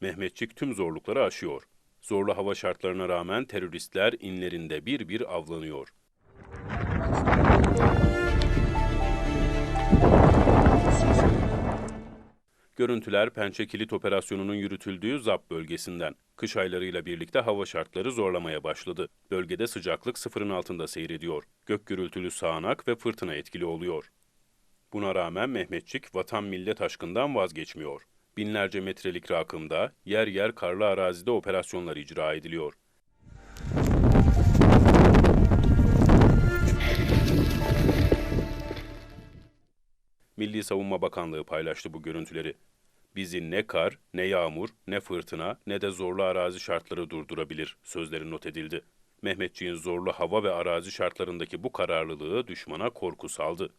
Mehmetçik tüm zorlukları aşıyor. Zorlu hava şartlarına rağmen teröristler inlerinde bir bir avlanıyor. Görüntüler Pençe Kilit Operasyonu'nun yürütüldüğü ZAP bölgesinden. Kış aylarıyla birlikte hava şartları zorlamaya başladı. Bölgede sıcaklık sıfırın altında seyrediyor. Gök gürültülü sağanak ve fırtına etkili oluyor. Buna rağmen Mehmetçik vatan millet aşkından vazgeçmiyor. Binlerce metrelik rakımda, yer yer karlı arazide operasyonlar icra ediliyor. Milli Savunma Bakanlığı paylaştı bu görüntüleri. Bizi ne kar, ne yağmur, ne fırtına, ne de zorlu arazi şartları durdurabilir sözleri not edildi. Mehmetçiğin zorlu hava ve arazi şartlarındaki bu kararlılığı düşmana korku saldı.